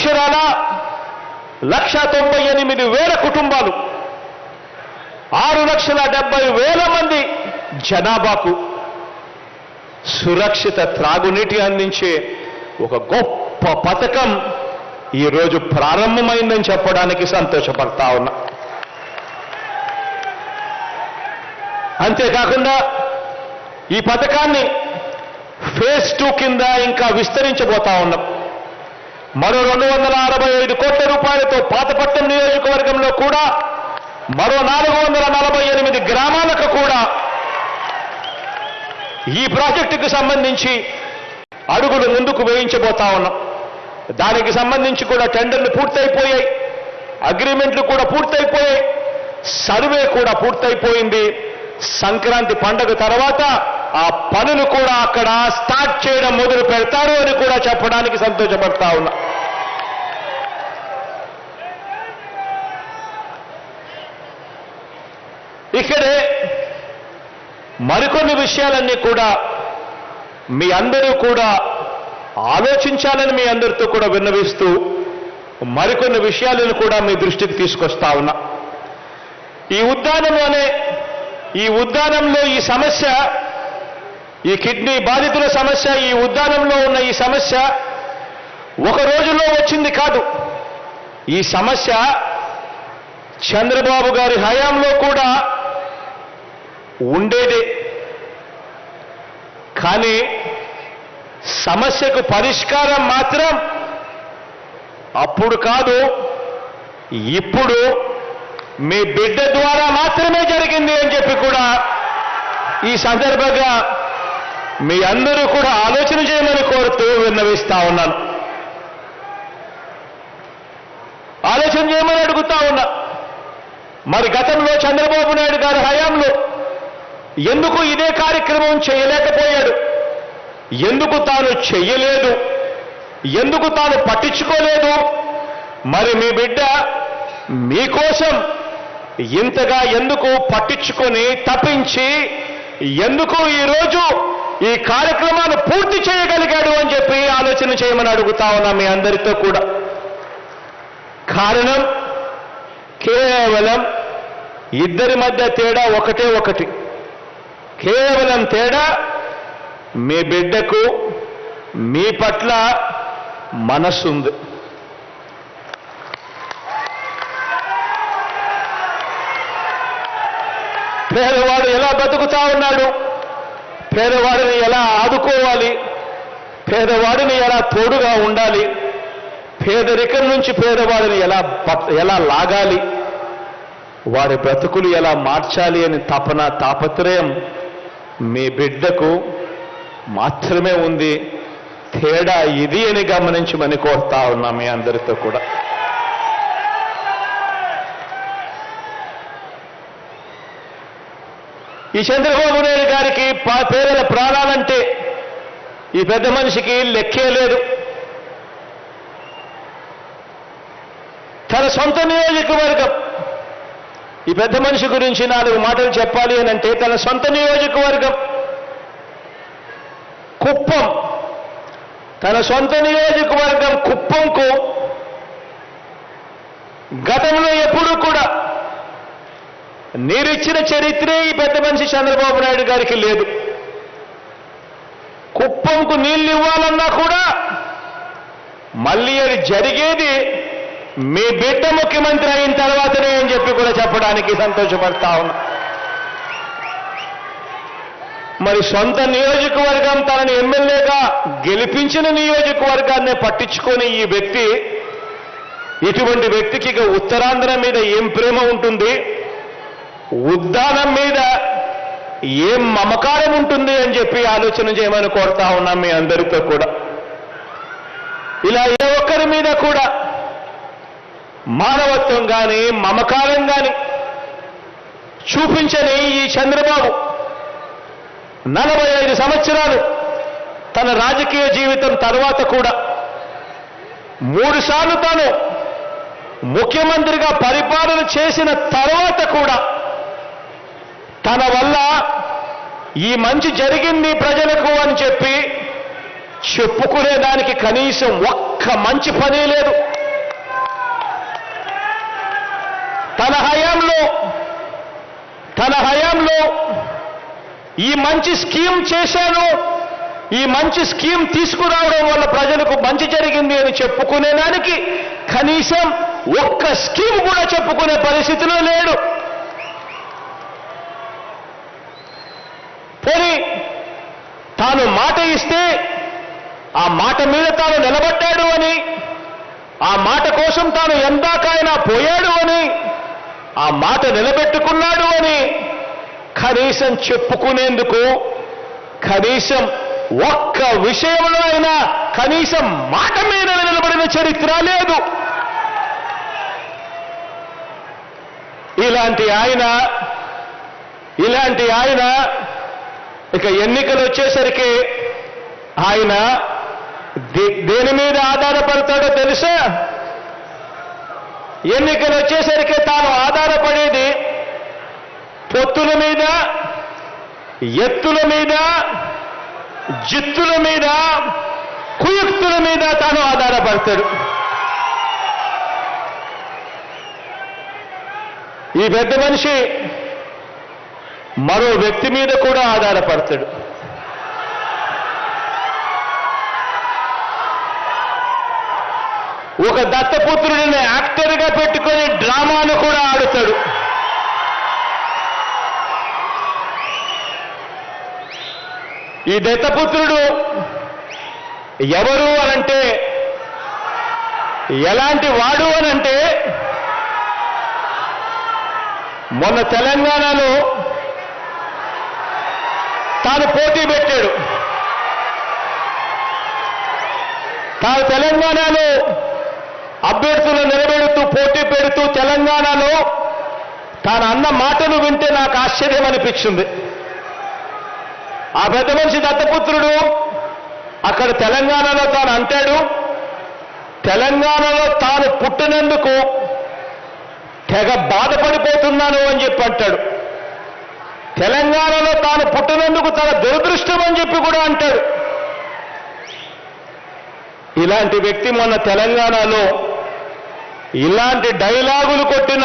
అక్షరాల లక్ష తొంభై ఎనిమిది వేల కుటుంబాలు. ఆరు లక్షల డెబ్బై వేల మంది జనాభాకు సురక్షిత త్రాగునీటి అందించే ఒక గొప్ప పథకం ఈరోజు ప్రారంభమైందని చెప్పడానికి సంతోషపడతా ఉన్నా. అంతేకాకుండా ఈ పథకాన్ని ఫేజ్ టూ కింద ఇంకా విస్తరించబోతా ఉన్నాం. మరో రెండు వందల అరవై ఐదు కోట్ల రూపాయలతో పాతపట్నం నియోజకవర్గంలో కూడా మరో నాలుగు వందల నలభై ఎనిమిది గ్రామాలకు కూడా ఈ ప్రాజెక్టుకు సంబంధించి అడుగులు ముందుకు వేయించబోతా ఉన్నాం. దానికి సంబంధించి కూడా టెండర్లు పూర్తయిపోయాయి. అగ్రిమెంట్లు కూడా పూర్తయిపోయాయి. సర్వే కూడా పూర్తయిపోయింది. సంక్రాంతి పండగ తర్వాత ఆ పనులు కూడా అక్కడ స్టార్ట్ చేయడం మొదలు పెడతారు అని కూడా చెప్పడానికి సంతోషపడతా ఉన్నా. ఇక్కడే మరికొన్ని విషయాలన్నీ కూడా మీ అందరూ కూడా ఆలోచించాలని మీ అందరితో కూడా విన్నవిస్తూ మరికొన్ని విషయాలను కూడా మీ దృష్టికి తీసుకొస్తా ఉన్నా. ఈ ఉద్యానంలోనే ఈ ఉద్యానంలో ఈ సమస్య ఈ కిడ్నీ బాధితుల సమస్య ఈ ఉద్యానంలో ఉన్న ఈ సమస్య ఒక రోజులో వచ్చింది కాదు. ఈ సమస్య చంద్రబాబు గారి హయాంలో కూడా ఉండేదే. కానీ సమస్యకు పరిష్కారం మాత్రం అప్పుడు కాదు ఇప్పుడు మీ బిడ్డ ద్వారా మాత్రమే జరిగింది అని చెప్పి కూడా ఈ సందర్భంగా మీ అందరూ కూడా ఆలోచన చేయమని కోరుతూ విన్నవిస్తా ఉన్నాను. ఆలోచన చేయమని అడుగుతా ఉన్నా. మరి గతంలో చంద్రబాబు నాయుడు గారి హయాంలో ఎందుకు ఇదే కార్యక్రమం చేయలేకపోయాడు? ఎందుకు తాను చెయ్యలేదు? ఎందుకు తాను పట్టించుకోలేదు? మరి మీ బిడ్డ మీకోసం ఇంతగా ఎందుకు పట్టించుకొని తప్పించి ఎందుకు ఈరోజు ఈ కార్యక్రమాన్ని పూర్తి చేయగలిగాడు అని చెప్పి ఆలోచన చేయమని అడుగుతా ఉన్నా మీ అందరితో కూడా. కారణం కేవలం ఇద్దరి మధ్య తేడా ఒకటే ఒకటి. కేవలం తేడా మీ బిడ్డకు మీ పట్ల మనస్సుంది పేదవాడు ఎలా బతుకుతా ఉన్నాడు? పేదవాడిని ఎలా ఆదుకోవాలి? పేదవాడిని ఎలా తోడుగా ఉండాలి? పేదరికం నుంచి పేదవాడిని ఎలా ఎలా లాగాలి? వాడి బ్రతుకులు ఎలా మార్చాలి అని తపన తాపత్రయం మీ బిడ్డకు మాత్రమే ఉంది తేడా ఇది అని గమనించమని కోరుతా ఉన్నా మీ అందరితో కూడా. ఈ చంద్రబాబు నాయుడు గారికి పా- పేదల ప్రాణాలంటే ఈ పెద్ద మనిషికి లెక్కే లేదు. తన సొంత నియోజకవర్గం ఈ పెద్ద మనిషి గురించి నాలుగు మాటలు చెప్పాలి అని అంటే తన సొంత నియోజకవర్గం. కుప్పం. తన సొంత నియోజకవర్గం కుప్పంకు గతంలో ఎప్పుడూ కూడా నీరిచ్చిన చరిత్రే ఈ పెద్ద మనిషి చంద్రబాబు నాయుడు గారికి లేదు. కుప్పంకు నీళ్ళు ఇవ్వాలన్నా కూడా మళ్ళీ అది జరిగేది మీ బిడ్డ ముఖ్యమంత్రి అయిన తర్వాతనే అని చెప్పి కూడా చెప్పడానికి సంతోషపడతా ఉన్నా. మరి సొంత నియోజకవర్గం తనని ఎమ్మెల్యేగా గెలిపించిన నియోజకవర్గాన్ని పట్టించుకొని ఈ వ్యక్తి ఇటువంటి వ్యక్తికి ఇక ఉత్తరాంధ్ర మీద ఏం ప్రేమ ఉంటుంది? ఉద్దానం మీద ఏం మమకారం ఉంటుంది అని చెప్పి ఆలోచన చేయమని కోరుతా ఉన్నాం మీ అందరితో కూడా. ఇలా ఏ ఒక్కరి మీద కూడా మానవత్వం కానీ మమకారం కానీ చూపించని ఈ చంద్రబాబు నలభై ఐదు సంవత్సరాలు తన రాజకీయ జీవితం తర్వాత కూడా మూడుసార్లు తాను ముఖ్యమంత్రిగా పరిపాలన చేసిన తర్వాత కూడా తన వల్ల ఈ మంచి జరిగింది ప్రజలకు అని చెప్పి చెప్పుకునేదానికి కనీసం ఒక్క మంచి పని లేదు. తన హయాంలో తన హయాంలో ఈ మంచి స్కీమ్ చేశాను. ఈ మంచి స్కీమ్ తీసుకురావడం వల్ల ప్రజలకు మంచి జరిగింది అని చెప్పుకునేదానికి కనీసం ఒక్క స్కీమ్ కూడా చెప్పుకునే పరిస్థితిలో లేడు. పోనీ తాను మాట ఇస్తే ఆ మాట మీద తాను నిలబడ్డాడు అని ఆ మాట కోసం తాను ఎందాకైనా పోయాడు అని ఆ మాట నిలబెట్టుకున్నాడు అని కనీసం చెప్పుకునేందుకు కనీసం ఒక్క విషయంలో అయినా కనీసం మాట మీద నిలబడిన చరిత్ర లేదు. ఇలాంటి ఆయన ఇలాంటి ఆయన ఇక ఎన్నికలు వచ్చేసరికి ఆయన దేని మీద ఆధారపడతాడో తెలుసా? ఎన్నికలు వచ్చేసరికి పొత్తుల మీద ఎత్తుల మీద జిత్తుల మీద కుయుక్తుల మీద తాను ఆధారపడతాడు. ఈ పెద్ద మనిషి మరో వ్యక్తి మీద కూడా ఆధారపడతాడు. ఒక దత్తపుత్రుడిని యాక్టర్గా పెట్టుకొని డ్రామాను కూడా ఆడుతాడు. ఈ దత్తపుత్రుడు ఎవరు అనంటే ఎలాంటి వాడు అనంటే మొన్న తెలంగాణలో తాను పోటీ పెట్టాడు. తాను తెలంగాణలో అభ్యర్థులు నిలబెడుతూ పోటీ పెడుతూ తెలంగాణలో తాను అన్న మాటలు వింటే నాకు ఆశ్చర్యం అనిపించింది. ఆ పెద్ద మనిషి దత్తపుత్రుడు అక్కడ తెలంగాణలో తాను అంటాడు తెలంగాణలో తాను పుట్టినందుకు తెగ బాధపడిపోతున్నాను అని చెప్పి అంటాడు. తెలంగాణలో తాను పుట్టినందుకు తన దురదృష్టం అని చెప్పి కూడా అంటాడు. ఇలాంటి వ్యక్తి మొన్న తెలంగాణలో ఇలాంటి డైలాగులు కొట్టిన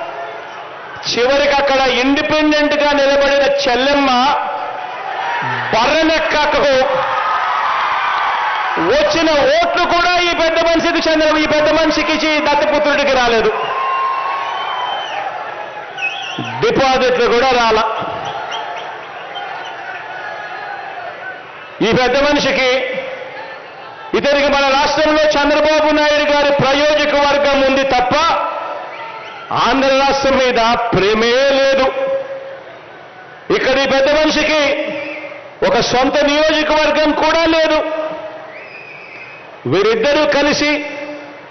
చివరికి అక్కడ ఇండిపెండెంట్గా నిలబడిన చెల్లెమ్మ బర్రెనెక్కకు వచ్చిన ఓట్లు కూడా ఈ పెద్ద మనిషికి చెందిన ఈ పెద్ద మనిషికి ఈ దత్తపుత్రుడికి రాలేదు. డిపాజిట్లు కూడా రాల. ఈ పెద్ద మనిషికి ఇతనికి మన రాష్ట్రంలో చంద్రబాబు నాయుడు గారి ప్రయోజక వర్గం ఉంది తప్ప ఆంధ్ర రాష్ట్రం మీద ప్రేమే లేదు. ఇక్కడి పెద్ద మనిషికి ఒక సొంత నియోజకవర్గం కూడా లేదు. వీరిద్దరూ కలిసి